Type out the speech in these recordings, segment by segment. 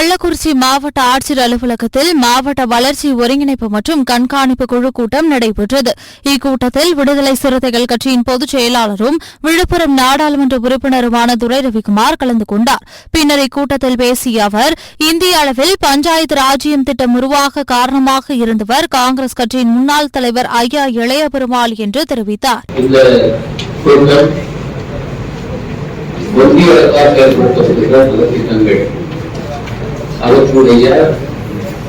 கள்ளக்குறிச்சி மாவட்ட ஆட்சியர் அலுவலகத்தில் மாவட்ட வளர்ச்சி ஒருங்கிணைப்பு மற்றும் கண்காணிப்பு குழு கூட்டம் நடைபெற்றது. இக்கூட்டத்தில் விடுதலை சிறுத்தைகள் கட்சியின் பொதுச் செயலாளரும் விழுப்புரம் நாடாளுமன்ற உறுப்பினருமான துரை ரவிக்குமார் கலந்து கொண்டார். பின்னர் இக்கூட்டத்தில் பேசிய அவர் இந்திய அளவில் பஞ்சாயத்து ராஜ்யம் திட்டம் உருவாக காரணமாக இருந்தவர் காங்கிரஸ் கட்சியின் முன்னாள் தலைவர் ஐயா இளைய பெருமாள் என்று தெரிவித்தார். ஒன்றிய அரசால் செயல்படுத்தப்படுகிற நலத்திட்டங்கள். அவற்றுடைய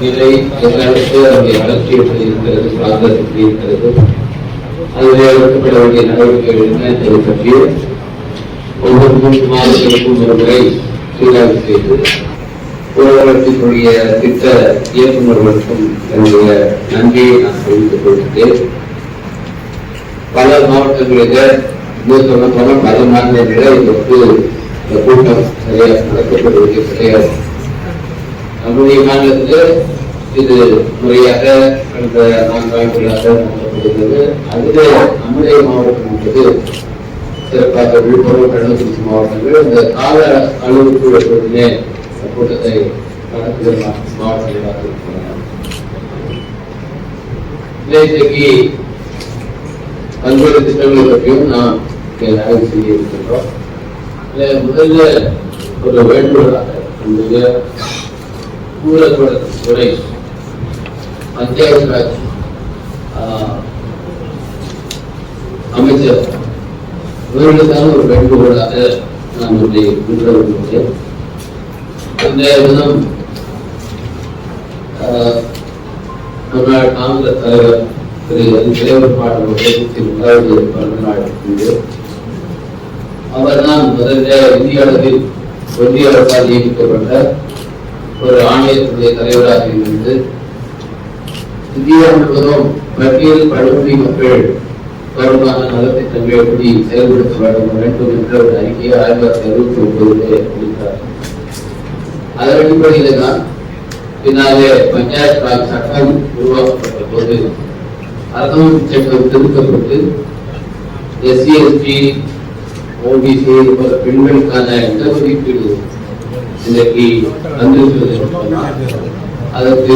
நிலை எங்களுக்கு அதனுடைய வளர்ச்சி எப்படி இருக்கிறது ப்ராக்ரஸ் எப்படி இருக்கிறது அதில் எடுக்கப்பட வேண்டிய நடவடிக்கைகள் என்ன என்பதை பற்றி ஒவ்வொரு மூன்று மாதத்திற்கும் ஒரு முறை சீராய்வு செய்து ஊரகத்தினுடைய திட்ட இயக்குநர்களுக்கும் என்னுடைய நன்றியை நான் தெரிவித்துக் கொள்கிறேன். பல மாவட்டங்களில் இன்னும் சொன்ன போனா பல மாநிலங்களில் இந்த கூட்டம் சரியாக நடத்தப்படுவது கிடையாது நம்முடைய மாநிலத்தில் இது முறையாக அந்த நான்காண்டுகளாக நடத்தப்படுகிறது அதில் நம்முடைய மாவட்டம் என்பது சிறப்பாக விழுப்புரம் கள்ளக்குறிச்சி மாவட்டங்கள். இந்த கால அளவுக்கு எப்பொழுதுமே கூட்டத்தை நடத்துகிற மாவட்டங்களாக இருக்கிறாங்க இன்றைக்கு பல்வேறு திட்டங்களை பற்றியும் நாம் இங்கே ஆய்வு செய்ய இருக்கின்றோம் முதல்ல ஒரு வேண்டுகோளாக நம்முடைய ஊரகத்துறை பஞ்சாயத்து ராஜ் அமைச்சர். இவர்களுக்கான ஒரு வேண்டுகோளாக நான் உங்களை முன்வைக்கிறேன். இந்த தினம் முன்னாள் காங்கிரஸ் தலைவர் திரு. தலைவர் பாடல் முதலாவது பிறந்த நாள் இது அவர்தான் முதல்ல இந்திய அளவில் ஒன்றிய அரசால் நியமிக்கப்பட்ட ஒரு ஆணையத்துடைய தலைவராக இருந்து இந்தியா முழுவதும் பட்டியல் பழங்குடி மக்கள் தொடர்பான நலத்திட்டங்களை எப்படி செயல்படுத்த வேண்டும் வேண்டும் என்ற ஒரு அறிக்கையை ஆயிரத்தி தொள்ளாயிரத்தி அறுபத்தி ஒன்பதிலே கொடுத்தார் அதன் அடிப்படையில தான் பின்னாலே பஞ்சாயத் ராஜ் சட்டம் உருவாக்கப்பட்ட போது அரசமைப்பு சட்டம் திருத்தப்பட்டு எஸ்சி எஸ்டி ஓபிசி இது பெண்களுக்கான இடஒதுக்கீடு இன்றைக்கு வந்திருக்கிறது அதற்கு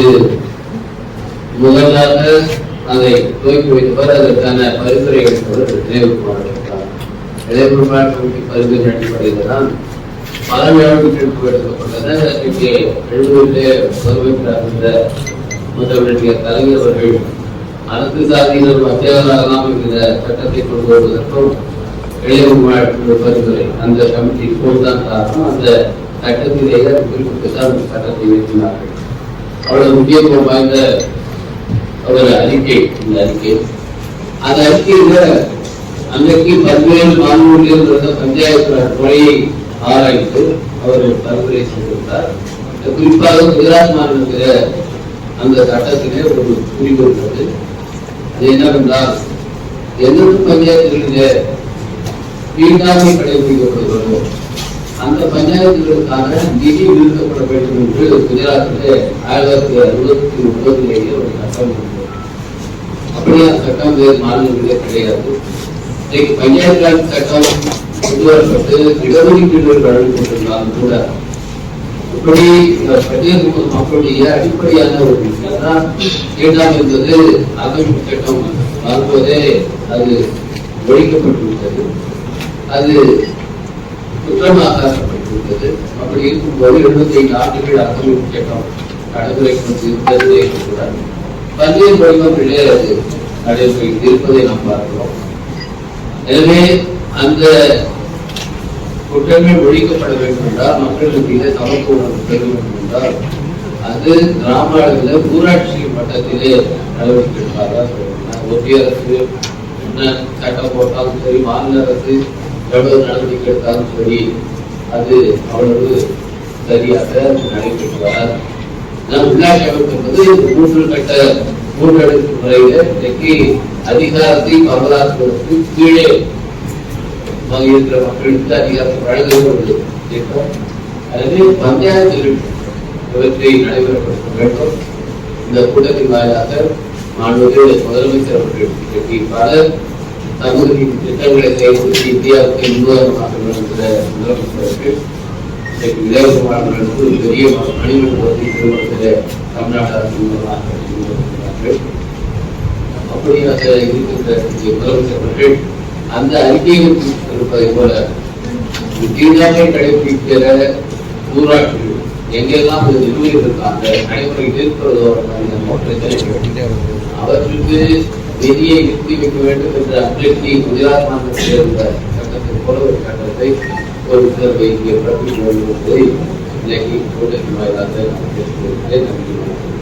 முதலாக அதை துவக்கி வைத்தவர் அதற்கான பரிந்துரை எடுத்தவர் நினைவுக்குமார் இளையகுமார் பரிந்துரை அடிப்படையில் தான் பல நடவடிக்கைகள் எடுக்கப்பட்டன இங்கே எழுபதிலே முதலமைச்சராக இருந்த முதலமைச்சர் கலைஞர் அவர்கள் அனைத்து சாதியினர் மத்தியவர்களாகலாம் என்கிற சட்டத்தை கொண்டு வருவதற்கும் இளைஞர் பரிந்துரை அந்த கமிட்டி இப்போதுதான் காரணம். அந்த சட்டத்திலேயே அது குறிப்பிட்டு அந்த சட்டத்தை இயற்றினார்கள் அவ்வளவு முக்கியத்துவம் வாய்ந்த ஒரு அறிக்கை இந்த அறிக்கை. அந்த அறிக்கையில அன்னைக்கு பல்வேறு மாநிலங்களில் இருந்த பஞ்சாயத்து ராஜ் முறையை ஆராய்ந்து அவர் பரிந்துரை செய்திருந்தார். குறிப்பாக குஜராத் மாநிலத்தில் அந்த சட்டத்திலே ஒரு பிரிவு இருக்கிறது அது என்னவென்றால் எந்தெந்த பஞ்சாயத்துகளிலே தீண்டாமை கடைபிடிக்கப்படுகிறதோ அந்த பஞ்சாயத்துகளுக்கான நிதி நிறுத்தப்பட வேண்டும் என்று குஜராத்திலே ஆயிரத்தி அறுபத்தி ஒன்பதுலேயே ஒரு சட்டம் இருந்தது அப்படியே அந்த சட்டம் வேறு மாநிலங்களே கிடையாது. இன்றைக்கு பஞ்சாயத்து சட்டம் கொண்டு வரப்பட்டு இடஒதுக்கீடு வழங்கப்பட்டிருந்தாலும் கூட இப்படி இந்த பட்டியல் மக்களுடைய அடிப்படையான ஒரு விஷயம் தான் தீண்டாமை என்பது அரசமைப்பு சட்டம் வரும்போதே அது ஒழிக்கப்பட்டு விட்டது. அது குற்றமாக ஆக்கப்பட்டிருந்தது அப்படி இருக்கும்போது எழுபத்தி ஐந்து ஆண்டுகள் அரசமைப்பு சட்டம் நடைமுறைக்கு இருந்ததே கூட பல்வேறு வடிவங்களிலே அது நடைமுறைக்கு இருப்பதை நாம் பார்க்கிறோம். எனவே அந்த குற்றங்கள் ஒழிக்கப்பட வேண்டும் என்றால் மக்களுக்கு இதை சமத்துவ உணர்வு பெற வேண்டும் என்றால் அது கிராம அளவில் ஊராட்சி மட்டத்திலே நடவடிக்கை எடுப்பார்கள் ஒன்றிய அரசு என்ன சட்டம் போட்டாலும் சரி மாநில அரசு எவ்வளவு நடவடிக்கை எடுத்தாலும் சரி அது அவ்வளவு சரியாக நடைபெற்று வராது நம் உள்ளாட்சி அமைப்பு என்பது மூன்று கட்ட மூன்றடுக்கு முறையில இன்றைக்கு அதிகாரத்தை அமலாக்குவதற்கு கீழே இருக்கிற மக்களுக்கு அதிகாரத்தை வழங்குகிற ஒரு திட்டம் எனவே பஞ்சாயத்துகள் இவற்றை நடைமுறைப்படுத்த வேண்டும். இந்த கூட்டத்தின் வாயிலாக மாண்புகள் முதலமைச்சர் அவர்கள் இன்றைக்கு பல சமூக திட்டங்களை செயல்படுத்தி இந்தியாவுக்கு முன்னுதாரணமாக விளங்குகிற முதலமைச்சர் அவர்கள் இன்றைக்கு இளையகுமாரர்களுக்கு ஒரு பெரிய மணிமண்டபத்தை திருமணத்தில் தமிழ்நாடு அரசு மூலமாக கட்டி வருகிறார்கள். அப்படியாக இருக்கின்ற முதலமைச்சர் அவர்கள் அந்த அறிக்கையில் இருப்பதை போல தீண்டாமை கடைபிடிக்கிற ஊராட்சிகள் எங்கெல்லாம் இது நிறுவனத்திற்காக நடைமுறையில் இருக்கிறதோ அவற்றுக்கு நிதியை நிறுத்தி வைக்க வேண்டும் என்ற அபிலிட்டி குஜராத் மாநிலத்தில் இருந்த சட்டத்தை போல ஒரு சட்டத்தை ஒரு உத்தரவை இங்கே பிறப்பிக்க வேண்டும் என்பதை இன்றைக்கு கூட்டத்தின் வாயிலாக நான் பேசுகிறேன் நன்றி வணக்கம்.